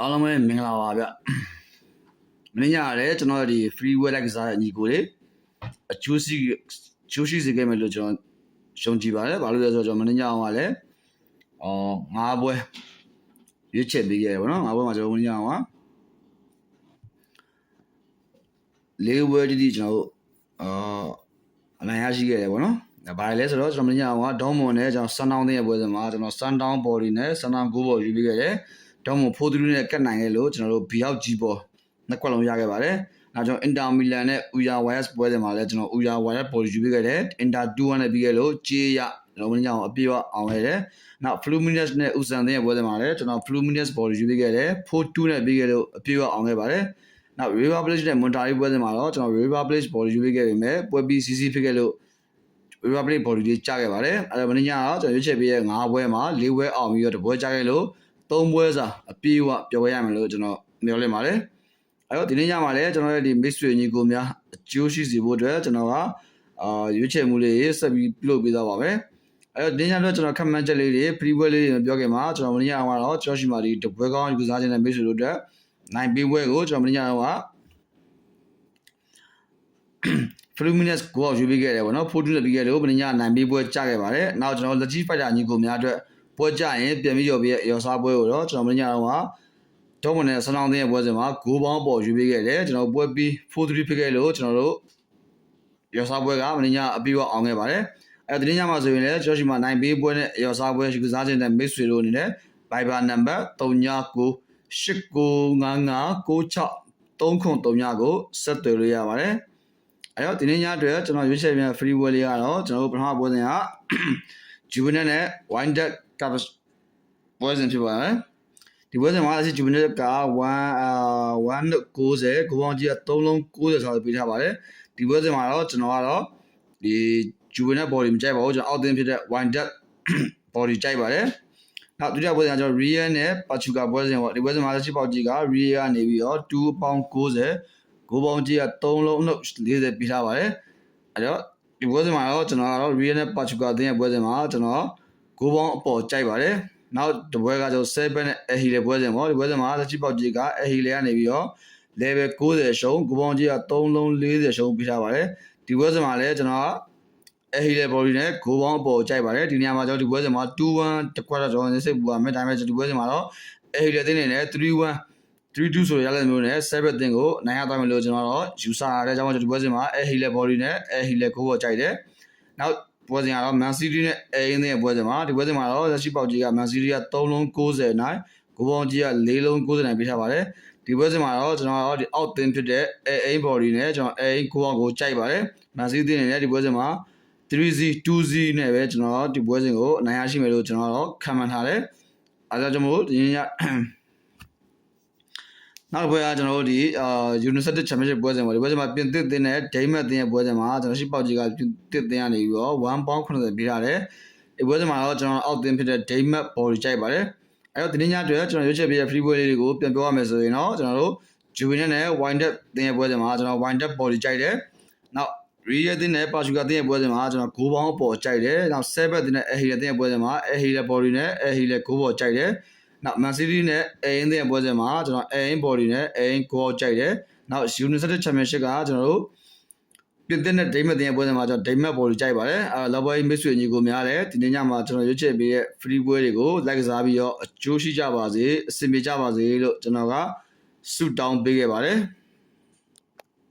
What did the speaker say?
အားလုံးပဲမင်္ဂလာပါဗျမင်းညရတယ်ကျွန်တော်ဒီ free web လိုက်ကစားတဲ့ညီကိုလေးအကျိုးစီကျိုးရှိစေခဲ့မယ်လို့ကျွန်တော်ရှုံကြည်ပါတယ်ဘာလို့လဲဆိုတော့ကျွန်တော်မင်းညအောင်ကလည်းအော်ငါးပွဲရွေးချက်ပေးခဲ့တယ်ဗောနော်ငါးပွဲမှာကျွန်တော်မင်းညအောင်ကလေးပွဲတိတိကျွန်တော်တို့အာအနိုင်ရရှိခဲ့တယ်ဗောနော်ဒါဘာလဲဆိုတော့ကျွန်တော်မင်းညအောင်ကဒေါမွန်နဲ့ကျွန်တော်စန်တောင်းတဲ့ပွဲစဉ်မှာကျွန်တော်စန်တောင်း body နဲ့စန်တောင်း9 ball ယူပြီးခဲ့တယ် တော့မဖိုးသူနဲ့ကတ်နိုင်ခဲ့လို့ကျွန်တော်တို့ဘီယောက်ကြီးပေါ်နှစ်ခွက်လုံးရခဲ့ပါတယ်။နောက်ကျွန်တော်အင်တာမီလန်နဲ့ဥယာဝိုင်ယက်ပွဲတွေမှာလည်းကျွန်တော်ဥယာဝိုင်ယက်ပေါ်ယူပြီးခဲ့တယ်။အင်တာ2နဲ့ပြီးခဲ့လို့ကြေးရကျွန်တော်မင်းကြောင်အပြည့်အဝအောင်ခဲ့တယ်။နောက် Fluminense နဲ့ဥစံတဲ့ပွဲတွေမှာလည်းကျွန်တော် Fluminense ပေါ်ယူပြီးခဲ့တယ်။4-2နဲ့ပြီးခဲ့လို့အပြည့်အဝအောင်ခဲ့ပါတယ်။နောက် River Plate နဲ့ Monterrey ပွဲတွေမှာတော့ကျွန်တော် River Plate ပေါ်ယူပြီးခဲ့ပေမဲ့ပွဲပြီး CC ဖြစ်ခဲ့လို့ River Plate ပေါ်ယူကြခဲ့ပါတယ်။အဲဒါမင်းညာတော့ကျွန်တော်ရွေးချယ်ပေးရဲ့၅ပွဲမှာ၄ပွဲအောင်ပြီးတော့တပွဲကြခဲ့လို့ သုံးပွဲစာအပြည့်အဝပြောရမယ်လို့ကျွန်တော်မျှော်လင့်ပါတယ်အဲတော့ဒီနေ့ညမှာလည်းကျွန်တော်ရဲ့ဒီ mix တွေညီကိုများအကျိုးရှိစေဖို့အတွက်ကျွန်တော်ကအာရွေးချယ်မှုလေးဆက်ပြီးပြုလုပ်ပေးသွားပါမယ်အဲတော့ဒီညတော့ကျွန်တော်ခက်မှန်းချက်လေးတွေ free web လေးတွေပြောခဲ့မှာကျွန်တော်မနေ့ကကတော့ကျွန်တော်ရှိမှဒီတပွဲကောင်းယူစားခြင်းနဲ့ mix တွေတို့အတွက်နိုင်ပေးပွဲကိုကျွန်တော်မနေ့ကတော့ Fluminense ကိုအောင်ရွေးပေးခဲ့တယ်ဗောနော်42နဲ့ပြီးခဲ့လို့မင်းညနိုင်ပေးပွဲကြခဲ့ပါတယ်နောက်ကျွန်တော် Legit Fighter ညီကိုများအတွက် ပွဲကြရင်ပြန်ပြီးရော်ပြီးရော်စားပွဲကိုတော့ကျွန်တော်မင်းညတော့ကတော့မနဲ့ဆနောင်းတဲ့ပွဲစဉ်မှာဂိုးပေါင်းပေါ်ရွေးပေးခဲ့တယ်ကျွန်တော်ပွဲပြီး4-3ဖြစ်ခဲ့လို့ကျွန်တော်တို့ရော်စားပွဲကမင်းညအပြီးတော့အောင်ခဲ့ပါတယ်အဲဒီနေ့ညမှာဆိုရင်လည်းကျွန်တော်ရှိမှနိုင်ပေးပွဲနဲ့ရော်စားပွဲရှိကစားခြင်းနဲ့မိတ်ဆွေတို့အနေနဲ့ Viber number 39 895596 303ကိုဆက်သွယ်လို့ရပါတယ်အဲတော့ဒီနေ့ညအတွက်ကျွန်တော်ရွေးချယ်ပြန် free wall လေးကတော့ကျွန်တော်တို့ပထမပွဲစဉ်က Juventus နဲ့ Winded Cup ပွဲစဉ်ဖြစ်ပါတယ်ဒီပွဲစဉ်မှာအစီ Juventus က1အာ190ကိုပေါင်းကြီးက3လုံး90ဆောက်ပေးထားပါတယ်ဒီပွဲစဉ်မှာတော့ကျွန်တော်ကတော့ဒီ Juventus body မကြိုက်ပါဘူးကျွန်တော်အောက်သင်းဖြစ်တဲ့ Winded body ကြိုက်ပါတယ်နောက်ဒုတိယပွဲစဉ်ကကျွန်တော် Real နဲ့ Pachuca ပွဲစဉ်ပေါ့ဒီပွဲစဉ်မှာလက်ရှိပေါက်ကြီးက Real ကနေပြီးတော့2ပေါင်း90ကိုပေါင်းကြီးက3လုံးအနှုတ်40ပေးထားပါတယ်အဲ့တော့ဒီပွဲစဉ်မှာတော့ကျွန်တော်ကတော့ Real နဲ့ Pachuca အသင်းရဲ့ပွဲစဉ်မှာကျွန်တော် ကိုပေါင်းအပေါ်ကြိုက်ပါတယ်နောက်တပွဲကကျွန်တော်7နဲ့ Ahile ပွဲစဉ်ပေါ့ဒီပွဲစဉ်မှာလက်ရှိပေါက်ကြီးက Ahile ကနေပြီးတော့ level 90ရှုံးကိုပေါင်းကြီးက3လုံး40ရှုံးပေးထားပါတယ်ဒီပွဲစဉ်မှာလည်းကျွန်တော်အဲဟီလေဘော်ဒီနဲ့ဂိုးပေါင်းအပေါ်ကြိုက်ပါတယ်ဒီနေရာမှာကျွန်တော်ဒီပွဲစဉ်မှာ2-1တကွက်တော့ကျွန်တော်စိတ်ပူပါမယ်ဒါပေမဲ့ဒီပွဲစဉ်မှာတော့အဲဟီလေတင်းနေနဲ့3-1 3-2ဆိုရတဲ့မျိုးနဲ့7တင်ကိုနိုင်ရသွားမယ်လို့ကျွန်တော်တော့ယူဆရတဲ့ကြောင့်ကျွန်တော်ဒီပွဲစဉ်မှာအဲဟီလေဘော်ဒီနဲ့အဲဟီလေဂိုးပေါ်ကြိုက်တယ်နောက် ပွဲစဉ်ကတော့ Man City နဲ့အဲအင်းရဲ့ပွဲစဉ်မှာဒီပွဲစဉ်မှာတော့လက်ရှိပေါက်ကြီးက Man City က3လုံး90နိုင်ဂိုးပေါင်းကြီးက4လုံး90နိုင်ပေးထားပါတယ်ဒီပွဲစဉ်မှာတော့ကျွန်တော်တို့ဒီအောက်တင်ဖြစ်တဲ့အဲအိမ် body နဲ့ကျွန်တော်အဲအိမ်ကိုအောင်ကိုကြိုက်ပါတယ်။ Man City အနေနဲ့ဒီပွဲစဉ်မှာ 3Z 2Z နဲ့ပဲကျွန်တော်ဒီပွဲစဉ်ကိုအနိုင်ရရှိမယ်လို့ကျွန်တော်တော့ခံမှန်းထားတယ်။အဲဒါကြောင့်မို့ဒီည နောက်ပွဲကကျွန်တော်တို့ဒီအာ United Championship ပွဲစဉ်ပေါ့ဒီပွဲစဉ်မှာပြင်သစ်တင်တဲ့ Daymat တင်ရဲ့ပွဲစဉ်မှာကျွန်တော်ရှိပေါက်ကြီးကပြင်သစ်တင်ကနေပြီးတော့1ပေါင်း80ပေးထားတယ်။ဒီပွဲစဉ်မှာတော့ကျွန်တော်အောက်တင်ဖြစ်တဲ့ Daymat body ကြိုက်ပါတယ်။အဲတော့ဒီနေ့ညအတွက်ကျွန်တော်ရွေးချယ်ပေးတဲ့ free ပွဲလေးတွေကိုပြန်ပြောရမယ်ဆိုရင်တော့ကျွန်တော်တို့ Juventus နဲ့ Wind Up တင်ရဲ့ပွဲစဉ်မှာကျွန်တော် Wind Up body ကြိုက်တယ်။နောက် Real တင်နဲ့ Pachuca တင်ရဲ့ပွဲစဉ်မှာကျွန်တော်ဂိုးပေါင်းအပေါ်ကြိုက်တယ်။နောက် Seven တင်နဲ့ Ahile တင်ရဲ့ပွဲစဉ်မှာ Ahile body နဲ့ Ahile ဂိုးပေါ်ကြိုက်တယ်။ နောက် Man City နဲ့ Ain တင်ရဲ့ပွဲစဉ်မှာကျွန်တော် Ain body နဲ့ Ain ဂိုးပေါ်ကြိုက်တယ်။နောက် United Championship ကကျွန်တော်တို့ပြင်သစ်နဲ့ဒိမတ်တင်ရဲ့ပွဲစဉ်မှာကျွန်တော်ဒိမတ်ဘော်ကိုကြိုက်ပါတယ်အဲလော်ဘော်မစ်ဆွေညီကိုများတယ်ဒီနေ့ညမှာကျွန်တော်ရွေးချယ်ပေးတဲ့ free ပွဲတွေကိုလိုက်ကစားပြီးတော့အကျိုးရှိကြပါစေအဆင်ပြေကြပါစေလို့ကျွန်တော်ကဆုတောင်းပေးခဲ့ပါတယ်